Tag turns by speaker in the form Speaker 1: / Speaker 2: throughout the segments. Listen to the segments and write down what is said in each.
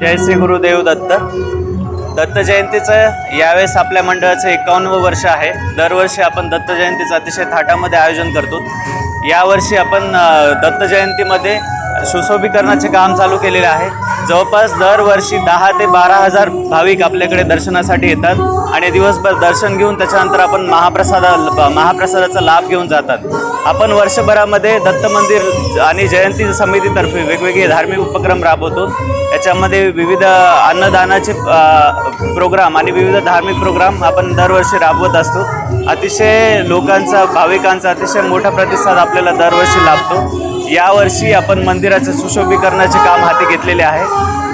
Speaker 1: जय श्री गुरुदेव दत्त. दत्त जयंतीचं यावेळेस आपल्या मंडळाचं एकावन्नवं वर्ष आहे. दरवर्षी आपण दत्त जयंतीचं अतिशय थाटामध्ये आयोजन करतो. यावर्षी आपण दत्त जयंतीमध्ये सुशोभीकरणाचे काम चालू केलेले आहे. जवळपास दरवर्षी दहा ते बारा हजार भाविक आपल्याकडे दर्शनासाठी येतात आणि दिवसभर दर्शन घेऊन त्याच्यानंतर आपण महाप्रसादा महाप्रसादाचा लाभ घेऊन जातात. आपण वर्षभरामध्ये दत्त मंदिर आणि जयंती समितीतर्फे वेगवेगळे धार्मिक उपक्रम राबवतो. याच्यामध्ये विविध अन्नदानाचे प्रोग्राम आणि विविध धार्मिक प्रोग्राम आपण दरवर्षी राबवत असतो. अतिशय लोकांचा भाविकांचा अतिशय मोठा प्रतिसाद आपल्याला दरवर्षी लाभतो. यावर्षी आपण मंदिराचं सुशोभीकरणाचे काम हाती घेतलेले आहे.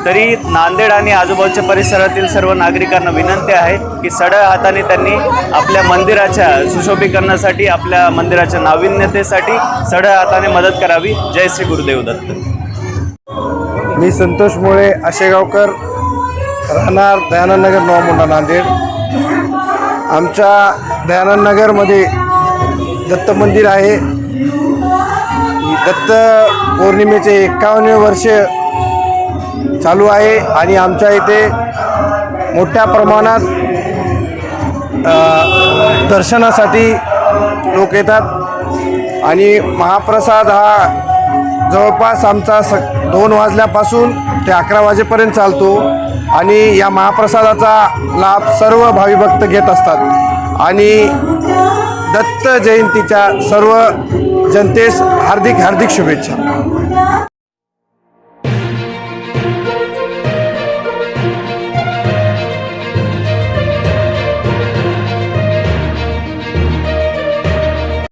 Speaker 1: तरी नांदेड आणि आजूबाजूच्या परिसरातील सर्व नागरिकांना विनंती आहे की सडळ हाताने त्यांनी आपल्या मंदिराच्या सुशोभीकरणासाठी आपल्या मंदिराच्या नाविन्यतेसाठी सडळ हाताने मदत करावी. जय श्री गुरुदेव दत्त.
Speaker 2: मी संतोष मुळे आशेगावकर राहणार दयानंद नगर नवामुंडा नांदेड. आमच्या दयानंद नगरमध्ये दत्त मंदिर आहे. दत्त पौर्णिमेचे एकावन्न वर्ष चालू आहे आणि आमच्या इथे मोठ्या प्रमाणात दर्शनासाठी लोक येतात. आणि महाप्रसाद हा जवळपास आमचा स दोन वाजल्यापासून ते अकरा वाजेपर्यंत चालतो. आणि या महाप्रसादाचा लाभ सर्व भाविभक्त घेत असतात. आणि दत्त जयंतीच्या सर्व जनतेस हार्दिक हार्दिक शुभेच्छा.